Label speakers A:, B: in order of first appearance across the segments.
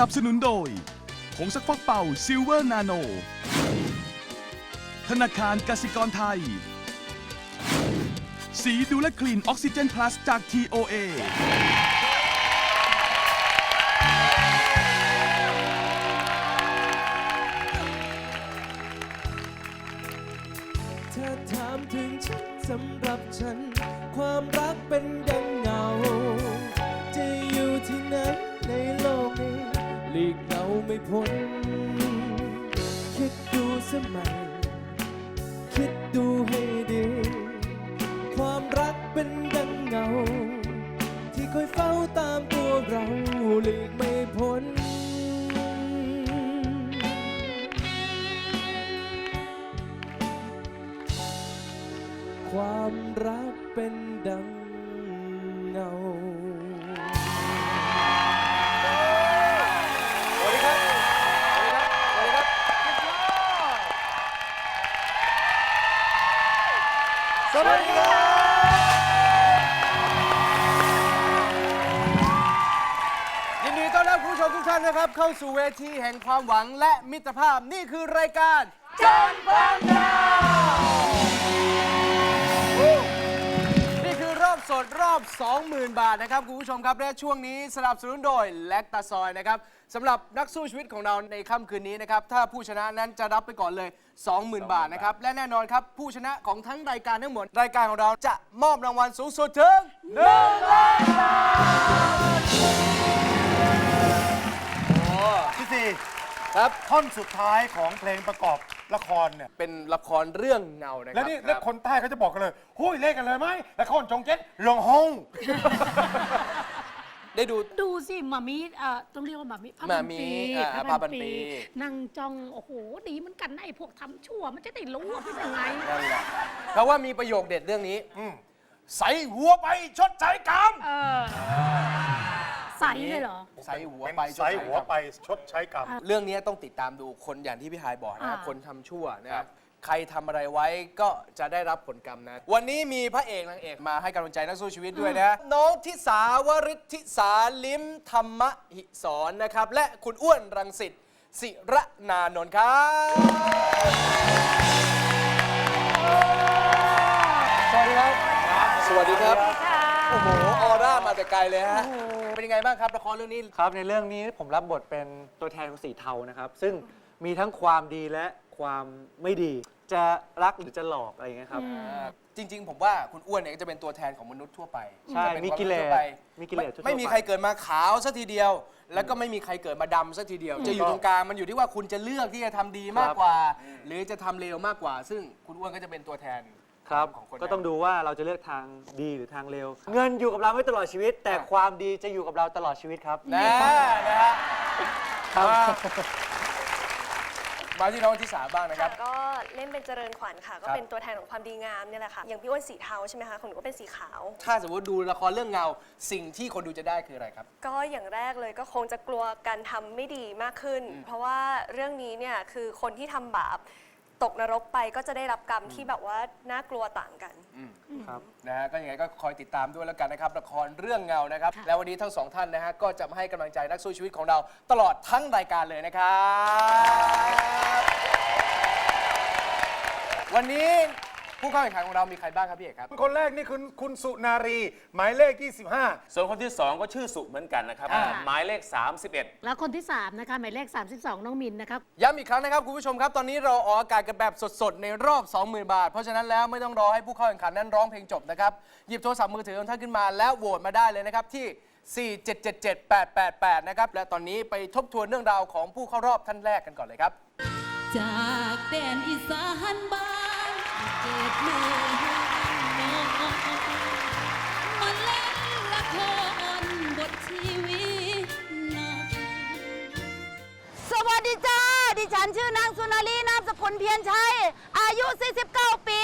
A: นับสนุนโดยผงซักฟอกเป่าซิลเวอร์นาโน ธนาคารกสิกรไทย สีดูและคลีนออกซิเจนพลัสจาก TOA
B: วัสดีครั
C: บยินดีต้อนรับคุณผู้ชมทุกท่านนะครับ เข้าสู่เวทีแห่งความหวังและมิตรภาพนี่คือรายการจนบังดาว สดรอบ 20,000 บาทนะครับคุณผู้ชมครับ และช่วงนี้สนับสนุนโดยแลคตาซอยนะครับสำหรับนักสู้ชีวิตของเราในค่ำคืนนี้นะครับ ถ้าผู้ชนะนั้นจะรับไปก่อนเลย 20,000 บาทนะครับ และแน่นอนครับ ผู้ชนะของทั้งรายการทั้งหมด รายการของเราจะมอบรางวัลสูงสุดถึง1ล้านบาท
D: พี่ซี
C: ครับ
D: ท่อนสุดท้ายของเพลงประกอบละครเนี่ย
C: เป็นละครเรื่องเงานะค
D: แล้ว
C: รับ
D: นี่แล้วคนใต้เขาจะบอกกันเลยหุ้ยเล่นกันเลยไหมละครจงเจ็ดลงฮง
C: ได้ดู
E: ดูสิหมามีเอ่อต้องเรียกว่าหมามี
C: หม่ามีอ่าผ้าพันปี
E: นั่งจ้อง โอ้โห ดีเหมือนกันนะไอ้พวกทำชั่ว มันจะได้รู้ว่าเป็นยังไง
C: นั่นแหละเพราะว่ามีประโยคเด็ดเรื่องนี้
D: อืมใส่หัวไปชดใช้กรรม
E: เออ ใสเลยเหรอ
C: ใส่หัว
D: เป็น
C: ไป
D: ใส่หัวไปชดใช้กรรม
C: เรื่องนี้ต้องติดตามดูคนอย่างที่พี่ฮายบอกนะ
E: อ่า
C: คนทำชั่วนะครับใครทำอะไรไว้ก็จะได้รับผลกรรมนะ วันนี้มีพระเอกนางเอกมาให้กำลังใจนักสู้ชีวิตด้วยนะ น้องทิสาวริทธิสาลิมธรรมหิสอนนะครับ และคุณอ้วนรังสิตศิระนานนท์ครับ สวัสดีครับ สวัสดีครับ โอ้โหออร่ามาแต่ไกลเลยฮะเป็นยังไงบ้างครับละครเรื่องนี้
F: ครับในเรื่องนี้ผมรับบทเป็นตัวแทนของสีเทานะครับ ซึ่งมีทั้งความดีและความไม่ดี จะรักหรือจะหลอกอะไรอย่างเงี้ยครับ
C: จริง ๆ ผมว่าคุณอ้วนเนี่ยก็จะเป็นตัวแทนของมนุษย์ทั่วไป
F: ใช่
C: จะเป็น
F: มีกิเลส
C: ความทั่วไป
F: มีกิเลสทั่วๆ
C: ไม่มี
F: ไป
C: ใครเกิดมาขาวสัทีเดียว แล้วก็ไม่มีใครเกิดมาดำสัทีเดียว จะอยู่ตรงกลางมันอยู่ที่ว่าคุณจะเลือกที่จะทำดีมากกว่า หรือจะทำเลวมากกว่า ซึ่งคุณอ้วนก็จะเป็นตัวแทน
F: ครับ
C: ของคน
F: ก็ต้องดูว่าเราจะเลือกทางดีหรือทางเร็ว เงินอยู่กับเราไม่ตลอดชีวิต แต่ความดีจะอยู่กับเราตลอดชีวิตครับ
C: นะนะฮะ
F: ครับ
C: มาที่น้องที่สาบ้างนะครับ
G: ค่ะก็เล่นเป็นเจริญขวัญค่ะ ก็
C: ครับ
G: เป็นตัวแทนของความดีงามเนี่ยแหละค่ะ อย่างพี่อ้วนสีเทาใช่ไหมคะของหนูก็เป็นสีขาว
C: ถ้าสมมติดูละครเรื่องเงา สิ่งที่คนดูจะได้คืออะไรครับ
G: ก็อย่างแรกเลยก็คงจะกลัวการทำไม่ดีมากขึ้น เพราะว่าเรื่องนี้เนี่ยคือคนที่ทำบาป ตกนรกไปก็จะได้รับกรรมที่แบบว่าน่ากลัวต่างกัน
F: ครับ
C: นะฮะก็ยังไงก็คอยติดตามด้วยแล้วกันนะครับละครเรื่องเงานะครับ
E: ค่ะ
C: แล้ววันนี้ทั้งสองท่านนะฮะก็จะมาให้กำลังใจนักสู้ชีวิตของเราตลอดทั้งรายการเลยนะครับ วันนี้ ผู้เข้าแข่งขันของเรามีใครบ้างครับพี่เอกครับ
D: คนแรกนี่คือคุณสุนารี หมายเลข 25
H: ส่วนคนที่ 2 ก็ชื่อสุเหมือนกันนะครับ
C: อ่า
H: หมายเลข 31
E: แล้วคนที่ 3 นะคะ หมายเลข 32 น้องมินนะครับ
C: ย้ำอีกครั้งนะครับคุณผู้ชมครับ ตอนนี้เราออกอากาศกันแบบสดๆ ในรอบ 20,000 บาท เพราะฉะนั้นแล้วไม่ต้องรอให้ผู้เข้าแข่งขันนั้นร้องเพลงจบนะครับ หยิบโทรศัพท์มือถือของท่านขึ้นมาแล้วโหวตมาได้เลยนะครับ ที่ 4777888 นะครับ และตอนนี้ไปทบทวนเรื่องราวของผู้เข้ารอบท่านแรกกันก่อนเลยครับ
I: จากแดนอีสานบ้าน นา
J: มสกุลเพียรชัย อายุ 49 ปี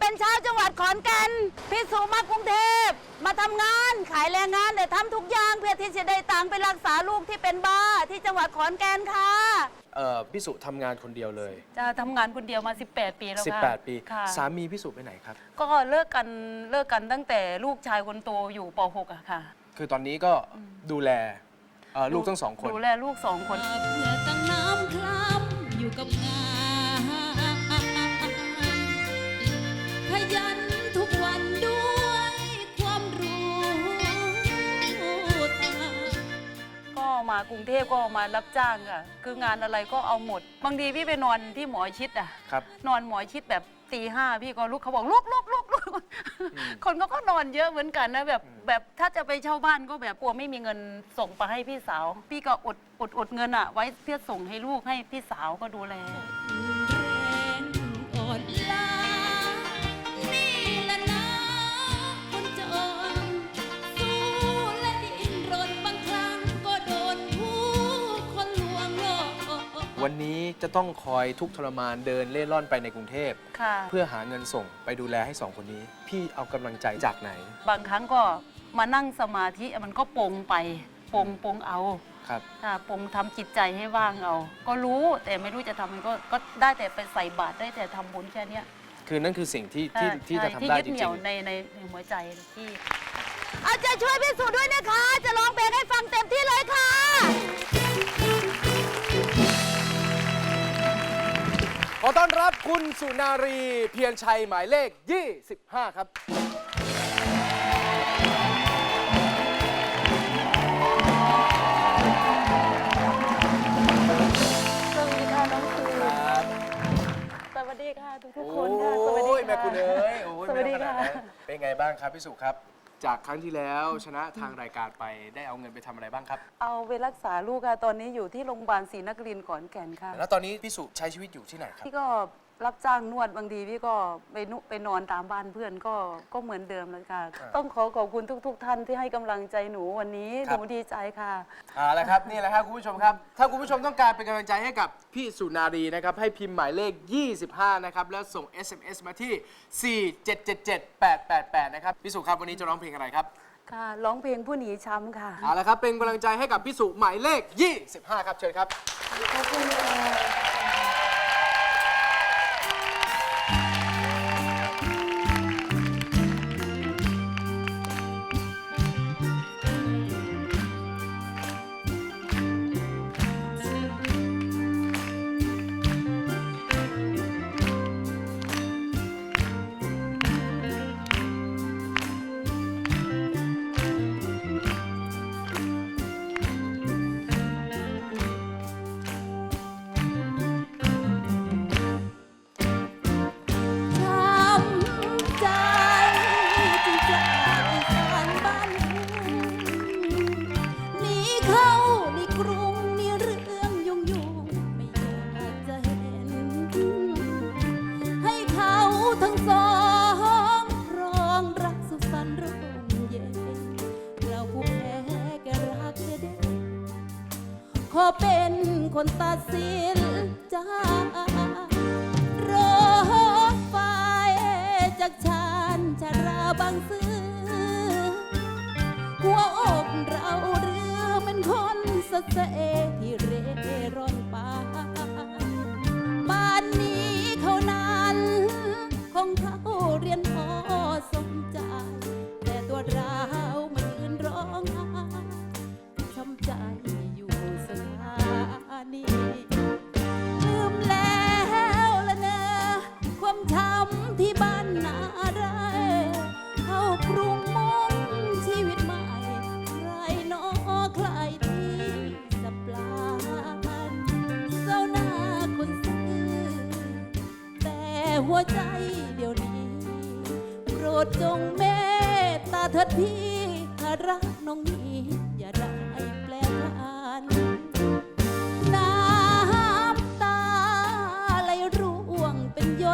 J: เป็นชาวจังหวัดขอนแก่นพี่สุมากรุงเทพ มาทำงานขายแรงงานแต่ทำทุกอย่างเพื่อที่จะได้ตังค์ไปรักษาลูกที่เป็นบ้าที่จังหวัดขอนแก่นค่ะ
C: เอ่อพี่สุทำงานคนเดียวเลย
I: จะทำงานคนเดียวมา 18 ปีแล้วค่ะ
C: 18 ปี
I: ค่ะ
C: สามีพี่สุไปไหนครับ
I: ก็เลิกกันเลิกกันตั้งแต่ลูกชายคนโตอยู่ป .6 อะค่ะ
C: คือตอนนี้ก็ดูแลเอ่อลูกทั้งสองคน
J: ดูแลลูกสองคน
I: เพื่อตั้งน้ำคล้ำอยู่กับงา ยันทุกวันด้วยความรู้ทาง
J: ก็มากรุงเทพก็มารับจ้างค่ะ คืองานอะไรก็เอาหมด บางทีพี่ไปนอนที่หมอชิดอะ
C: ครับ
J: นอนหมอชิดแบบตีห้าพี่ก็ลุกเขาบอกลุกลุกลุกลุกคนก็ก็นอนเยอะเหมือนกันนะแบบแบบถ้าจะไปเช่าบ้านก็แบบกลัวไม่มีเงินส่งไปให้พี่สาว พี่ก็อดอดอดเงินอะไว้เพื่อส่งให้ลูกให้พี่สาวก็ดูแล
I: แรงอ่อนล้ จะ
C: ต้องคอยทุกข์ทรมานเดินเล่ร่อนไปในกรุงเทพ
J: ค่ะ
C: เพื่อหาเงินส่งไปดูแลให้สองคนนี้ พี่เอากำลังใจจากไหน
J: บางครั้งก็มานั่งสมาธิมันก็ปลงไปปลงปลงเอา
C: ครับ
J: ค่ะปลงทำจิตใจให้ว่างเอา ก็รู้แต่ไม่รู้จะทำมันก็ก็ได้แต่ไปใส่บาตรได้แต่ทำบุญแค่เนี้ย
C: คือนั่นคือสิ่งที่ที่
J: ใช่
C: ที่จะ
J: ใช่
C: ทำได้
J: ยึ
C: จ
J: เห
C: ริ
J: นี่ย
C: ง
J: วในในในหัวใจที่
K: อาจจะช่วยพิสูจน์ด้วยนะคะ จะร้องเพลงให้ฟังเต็มที่เลยค่ะ
C: ขอต้อนรับคุณสุนารีเพียรชัยหมายเลข 25 ครับ
J: สวัสดีค่ะน้องคือ
C: ครับ
J: สวัสดีค่ะทุกทุกๆ
C: โอ
J: คนค่ะ สวัสดี้
C: ย
J: ค่ะ
C: แม่คุณเอ้ยโอ้ย
J: สวัสดี
C: ไม่ต้องขนา
J: ค่ะ
C: นั้นเป็นไงบ้างครับพี่สุครับ จากครั้งที่แล้วชนะทางรายการไปได้เอาเงินไปทำอะไรบ้างครับ
J: เอาไปรักษาลูกค่ะ ตอนนี้อยู่ที่โรงพยาบาลศรีนครินทร์ขอนแก่นค่ะ
C: แล้วตอนนี้พี่สุใช้ชีวิตอยู่ที่ไหนครับ
J: พี่ก็ รับจ้างนวดบางทีพี่ก็ไปนุไปนอนตามบ้านเพื่อนก็ก็เหมือนเดิมเลยค่ะ ต้องขอขอบคุณทุก ๆ ท่านที่ให้กำลังใจหนูวันนี้
C: ค
J: ห
C: รับ
J: นูดีใจค่ะ
C: เอาละครับนี่แหละครับคุณผู้ชมครับ ถ้าคุณผู้ชมต้องการเป็นกำลังใจให้กับพี่สุนารีนะครับให้พิมพ์หมายเลข 25 นะครับ แล้วส่ง SMS มาที่ 4777888 นะครับ พี่สุครับวันนี้จะร้องเพลงอะไรครับ
J: ค่ะร้องเพลงผู้หนีช้ำค่ะ
C: เอาละครับ เป็นกำลังใจให้กับพี่สุหมายเลข 25 ครับ เชิญครับ
J: ขอบคุณค่ะ
I: ทั้งสองครองรักสุขสันต์ร่มเย็น เราผู้แพ้แกรักเด็กขอเป็นคนตัดสินใจรถไฟจากชานชาราบางซื่อหัวอกเราเรือเป็นคนสะเสที่เร่ร่อนไปบ้านนี้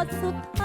I: ดสุดท้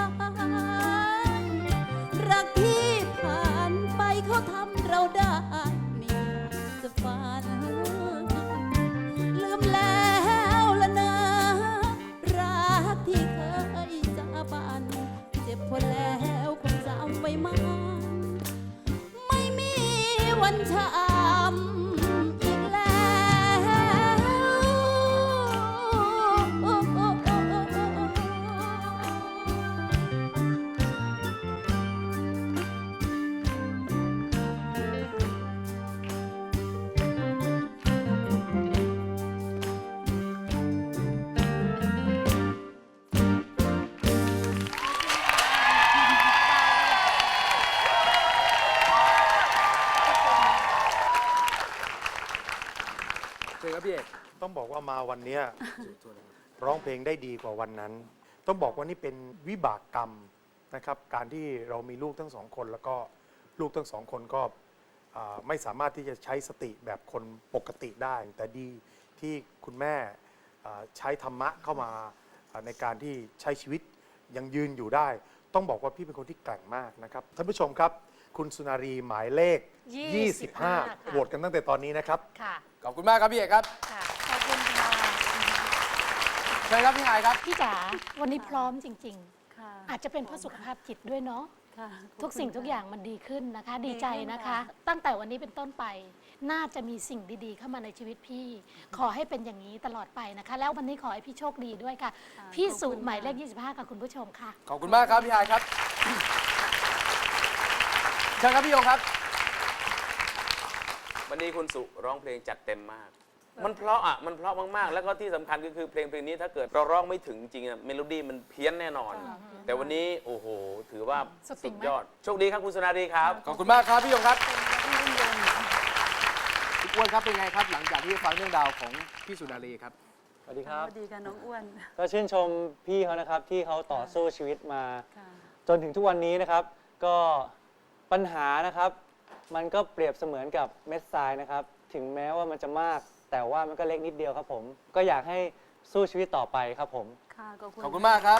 I: าย ต้องบอกว่า
D: มาวันเนี้ยร้องเพลงได้ดีกว่าวันนั้น ต้องบอกว่านี่เป็นวิบากกรรมนะครับ การที่เรามีลูกทั้งสองคนแล้วก็ลูกทั้งสองคนก็อ่าไม่สามารถที่จะใช้สติแบบคนปกติได้ แต่ดีที่คุณแม่อ่าใช้ธรรมะเข้ามาอ่าในการที่ใช้ชีวิตยังยืนอยู่ได้ ต้องบอกว่าพี่เป็นคนที่แกร่งมากนะครับท่านผู้ชมครับ คุณสุนารีหมายเลข25 โหวตกันตั้งแต่ตอนนี้นะครับ
J: ค่ะ
C: ขอบคุณมากครับพี่เอกครับ
J: ค่ะ ขอบคุณค่ะ
C: เชิญครับพี่ไฮายครับ
E: พี่จ๋า วันนี้พร้อมจริง
K: ค่ะ
E: ๆ อาจจะเป็นเพราะสุขภาพจิตด้วยเนาะ
K: ค่ะ
E: ทุกสิ่งทุกอย่างมันดีขึ้นนะคะ ดีใจนะคะ
K: ค่ะ
E: ตั้งแต่วันนี้เป็นต้นไป น่าจะมีสิ่งดีๆ เข้ามาในชีวิตพี่ ขอให้เป็นอย่างนี้ตลอดไปนะคะ แล้ววันนี้ขอให้พี่โชคดีด้วยค่ะ พี่สุหมายเลข 25 กับคุณผู้ชมค่ะ
C: ขอบคุณมากครับพี่ไฮายครับ เชิญครับพี่โยงครับ
H: วันนี้คุณสุร้องเพลงจัดเต็มมาก มันเพราะอะ มันเพราะมากๆ แล้วก็ที่สำคัญก็คือเพลงเพลงนี้ถ้าเกิดเราร้องไม่ถึงจริงอะเมโลดี้มันเพี้ยนแน่นอน แต่วันนี้โอ้โห ถือว่า
E: สุดติ่
H: สุ
E: ง
H: ด
E: มาก
H: ยอด โชคดีครับคุณสุนารีครับ
C: ขอบคุณมากครับพี่โยงครับพี่อ้วนครับเป็นไงครับ หลังจากที่ฟังเรื่องราวของพี่สุนารีครับ
F: สวัสดีครับ
K: สวัสดีค่ะน้องอ้วน
F: ก็ชื่นชมพี่เขานะครับที่เขาต่อสู้ชีวิตมา
K: ค่ะ
F: จนถึงทุกวันนี้นะครับ ก็ ปัญหานะครับ มันก็เปรียบเสมือนกับเม็ดทรายนะครับ ถึงแม้ว่ามันจะมาก แต่ว่ามันก็เล็กนิดเดียวครับผม ก็อยากให้สู้ชีวิตต่อไปครับผม
K: ค่ะขอบคุณ
C: ขอบคุณมากครับ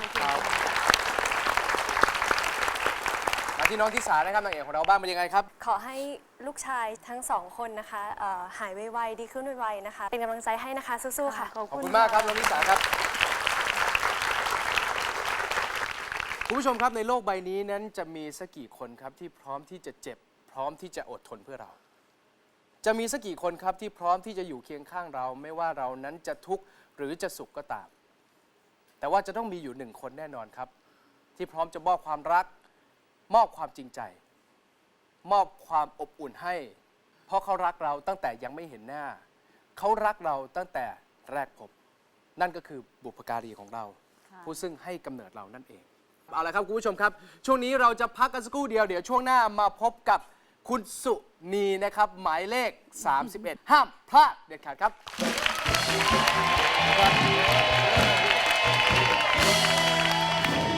C: มาที่น้องทิสานะครับนางเอกของเราบ้างเป็นยังไงครับ
G: ขอให้ลูกชายทั้งสองคนนะคะเอ่อหายไวๆดีขึ้นไวๆนะคะ เป็นกำลังใจให้นะคะสู้ๆค่ะ
K: ขอบ
C: ขอบ
K: คุณ
C: คุณมากครับน้องทิสาครับ คุณผู้ชมครับในโลกใบนี้นั้นจะมีสักกี่คนครับที่พร้อมที่จะเจ็บ พร้อมที่จะอดทนเพื่อเรา จะมีสักกี่คนครับที่พร้อมที่จะอยู่เคียงข้างเรา ไม่ว่าเรานั้นจะทุกข์หรือจะสุขก็ตาม แต่ว่าจะต้องมีอยู่หนึ่งคนแน่นอนครับ ที่พร้อมจะมอบความรัก มอบความจริงใจ มอบความอบอุ่นให้ เพราะเขารักเราตั้งแต่ยังไม่เห็นหน้า เขารักเราตั้งแต่แรกพบ นั่นก็คือบุพการีของเรา ผู้ซึ่งให้กำเนิดเรานั่นเอง เอาละครับคุณผู้ชมครับ ช่วงนี้เราจะพักกันสักครู่เดียวเดี๋ยวช่วงหน้ามาพบกับคุณสุนีนะครับ หมายเลข 31 ห้ามพลาดเด็ดขาดครับ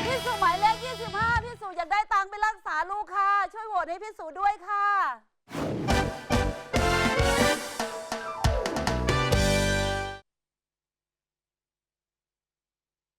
J: พี่สุหมายเลข25 พี่สุอยากได้ตังค์ไปรักษาลูกค่ะ ช่วยโหวตให้พี่สุด้วยค่ะ